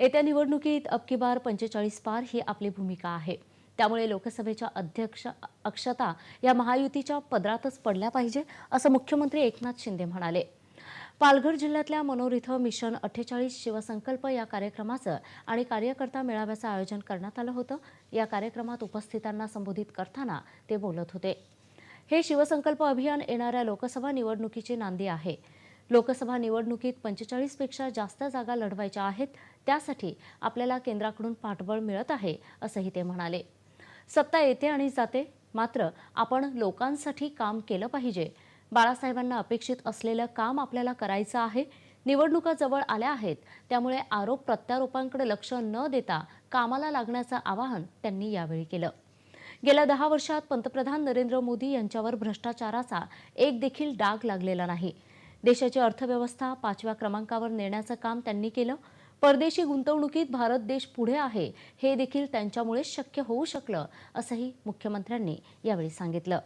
येत्या निवडणुकीत अबकी बार पंचेचाळीस पार ही आपली भूमिका आहे. त्यामुळे लोकसभेच्या अध्यक्ष अक्षता या महायुतीच्या पदरातच पडल्या पाहिजे असं मुख्यमंत्री एकनाथ शिंदे म्हणाले. पालघर जिल्ह्यातल्या मनोर इथं मिशन अठ्ठेचाळीस शिवसंकल्प या कार्यक्रमाचं आणि कार्यकर्ता मेळाव्याचं आयोजन करण्यात आलं होतं. या कार्यक्रमात उपस्थितांना संबोधित करताना ते बोलत होते. हे शिवसंकल्प अभियान येणाऱ्या लोकसभा निवडणुकीची नांदी आहे. लोकसभा निवडणुकीत पंचेचाळीसपेक्षा जास्त जागा लढवायच्या आहेत त्यासाठी आपल्याला केंद्राकडून पाठबळ मिळत आहे असंही ते म्हणाले. सत्ता येते आणि जाते मात्र आपण लोकांसाठी काम केलं पाहिजे. बाळासाहेबांना अपेक्षित असलेलं काम आपल्याला करायचं आहे निवडणुका जवळ आल्या आहेत त्यामुळे आरोप प्रत्यारोपांकडे लक्ष न देता कामाला लागण्याचं आवाहन त्यांनी यावेळी केलं. गेल्या दहा वर्षात पंतप्रधान नरेंद्र मोदी यांच्यावर भ्रष्टाचाराचा एक देखील डाग लागलेला नाही. देशाची अर्थव्यवस्था पाचव्या क्रमांकावर नेण्याचं काम त्यांनी केलं. परदेशी गुंतवणुकीत भारत देश पुढे आहे हे देखील त्यांच्यामुळेच शक्य होऊ शकलं असंही मुख्यमंत्र्यांनी यावेळी सांगितलं.